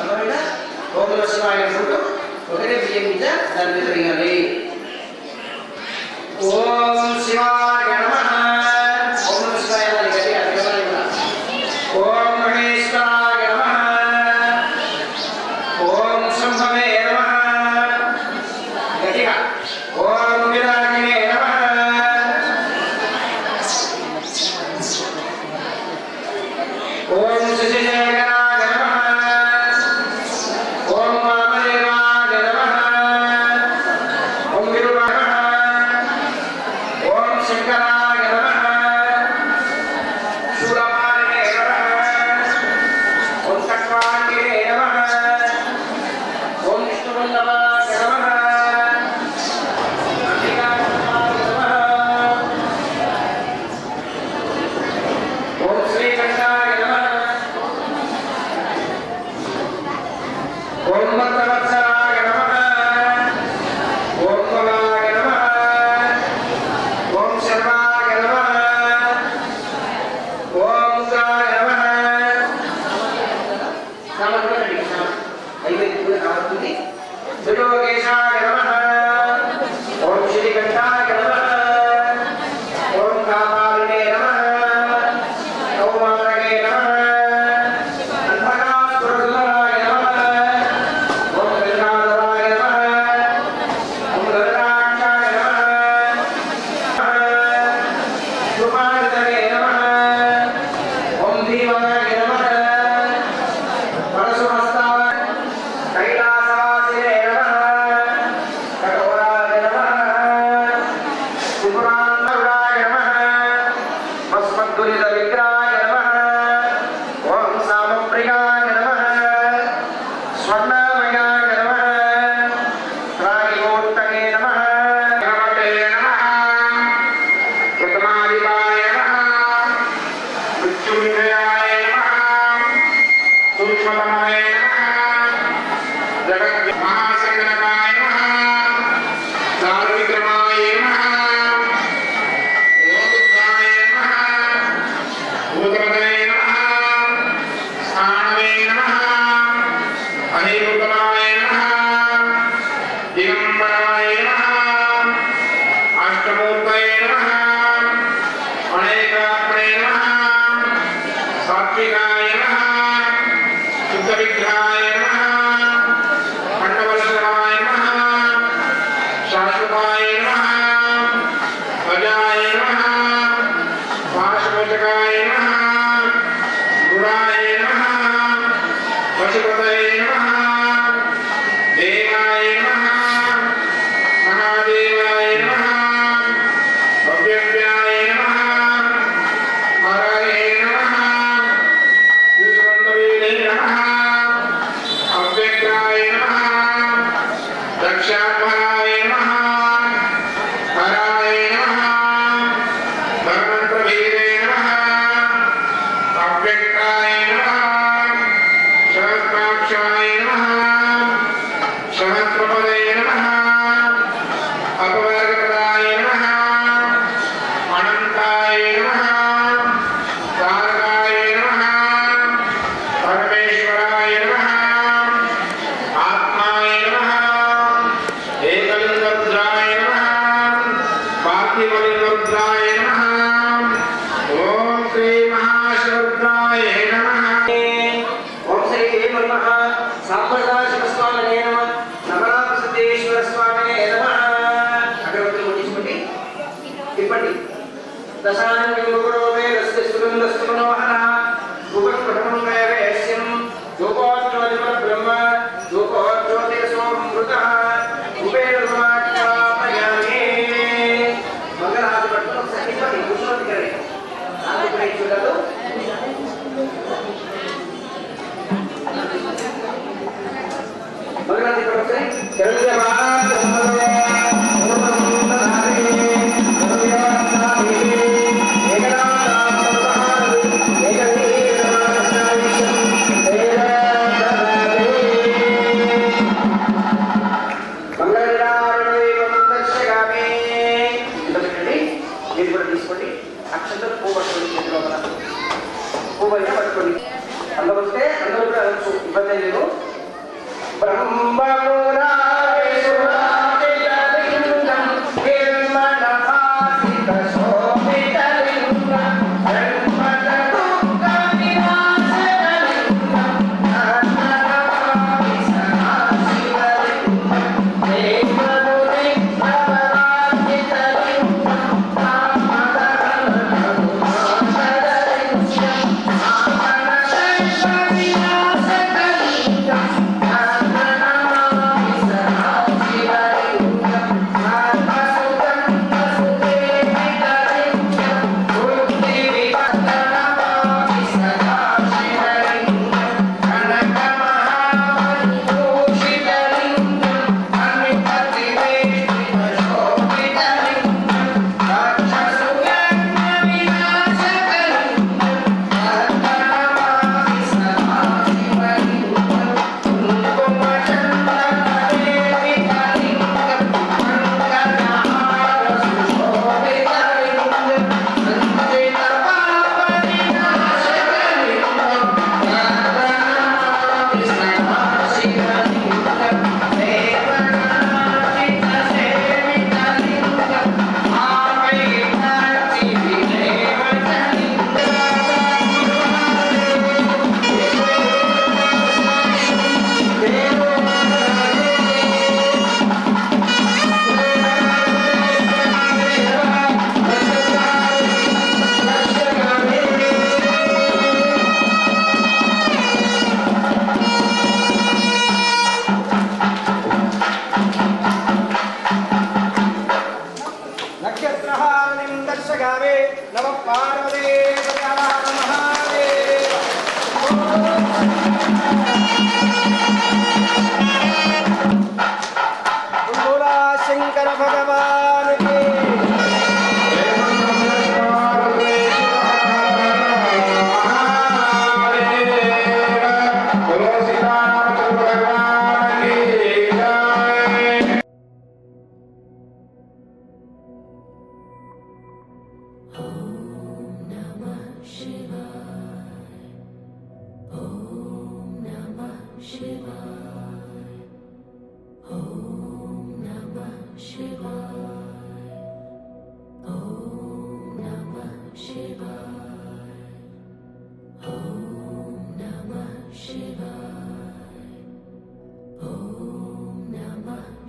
అర్థమైనా భోగుల శివ అయినప్పుడు ఒకటే బియ్యం మీద దాని మీద వేయాలి. ಮಾಡಿದರೆ தெரிஞ்ச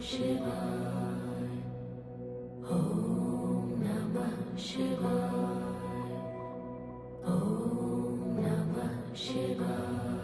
Shiva. 是吧。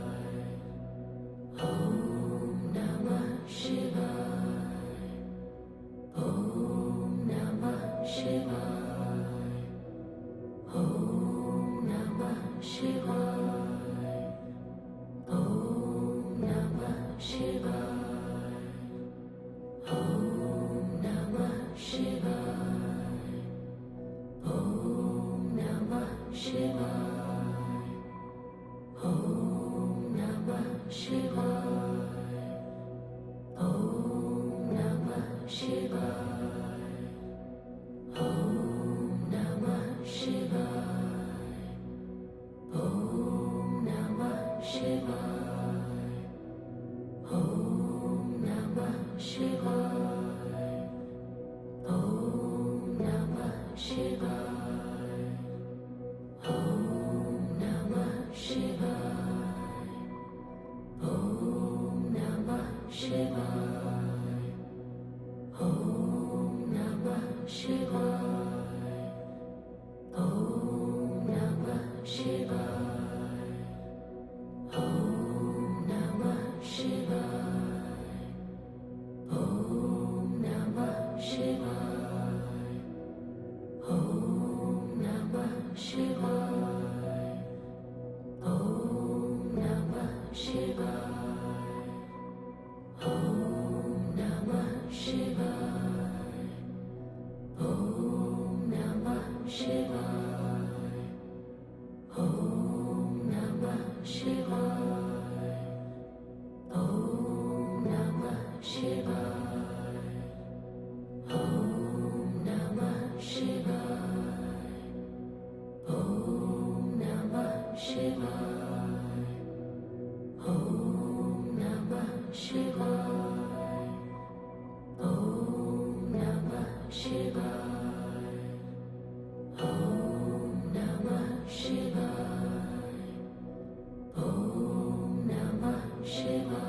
name of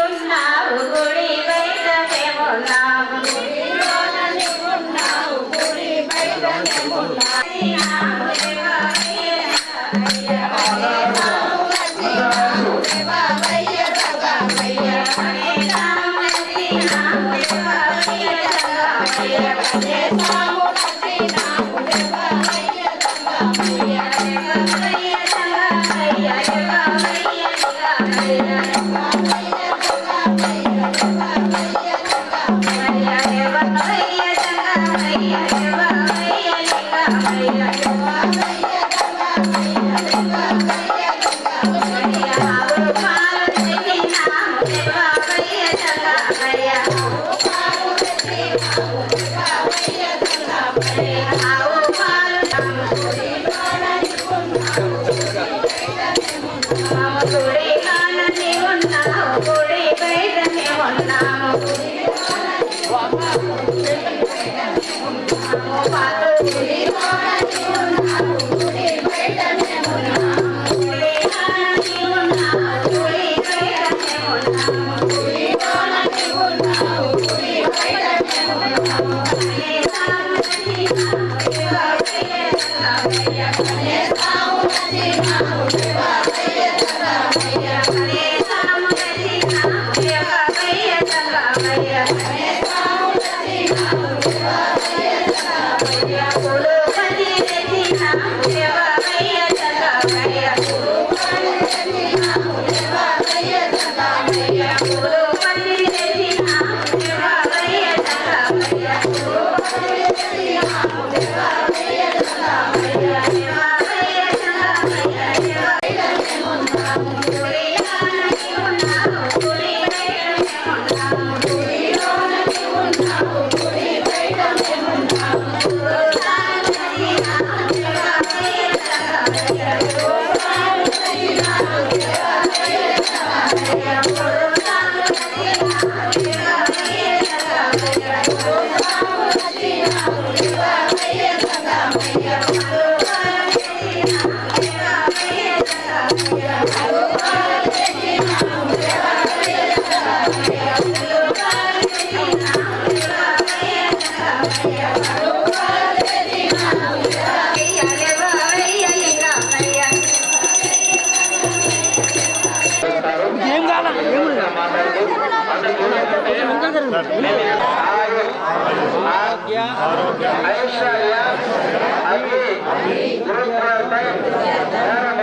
ఉన్నావు గుడి బయట ఉన్నావు. గుడి Thank you. ఐశ్వర్య అగ్ని గురుప్రార్థం ధర్మ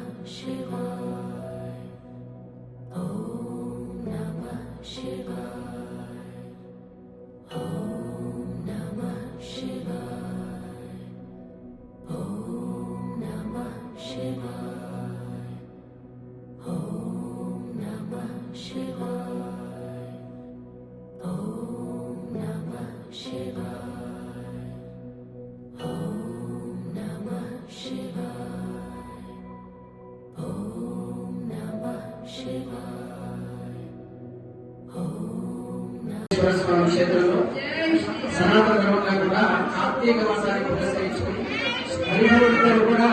వెంకటేశ్వర స్వామి క్షేత్రంలో సనాతన ధర్మంగా కూడా కార్తీక మాసాన్ని పురస్కరించుకుని హరిహరులు కూడా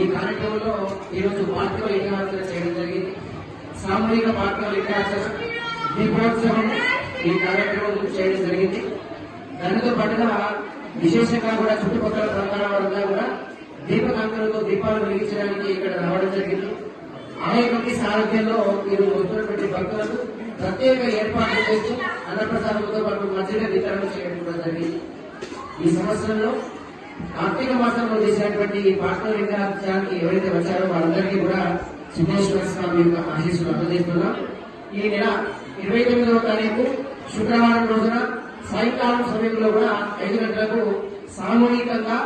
ఈ కార్యక్రమంలో ఈరోజు పార్థివ లింగార్చన చేయడం జరిగింది. సామూహిక పార్థివ లింగార్చన దీపోత్సవం ఈ కార్యక్రమం చేయడం జరిగింది. దానితో పాటుగా విశేషంగా కూడా చుట్టుపక్కల ప్రాంతాల వారంతా కూడా దీపకాంతులతో దీపాలు వెలిగించడానికి ఇక్కడ రావడం జరిగింది. అనేకమంది సారథ్యంలో మీరు వస్తున్నటువంటి భక్తులకు ప్రత్యేక ఏర్పాట్లు చేసి అన్నప్రసాదంతో పాటు మధ్య వితరణ చేయడం కూడా జరిగింది. ఈ సంవత్సరంలో కార్తీక మాసంలో చేసినటువంటి ఈ పాఠశానికి ఎవరైతే వచ్చారో వాళ్ళందరికీ కూడా సిద్ధేశ్వర స్వామి యొక్క ఆశీస్సులు అందజేస్తున్నాం. ఈ నెల ఇరవై తొమ్మిదవ తారీఖు శుక్రవారం రోజున సాయంకాలం సమయంలో కూడా ఐదు గంటలకు సామూహికంగా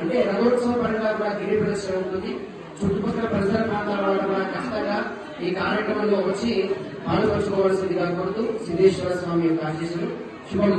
అంటే రథోత్సవ పరంగా కూడా గిరి ప్రదర్శన ఉంటుంది. చుట్టుపక్కల పరిసర ప్రాంతాల వాళ్ళు కూడా ఖచ్చితంగా ఈ కార్యక్రమంలో వచ్చి పాల్పంచుకోవాల్సిందిగా కోరుతూ సిద్ధేశ్వర స్వామి యొక్క ఆశీస్సులు శుభం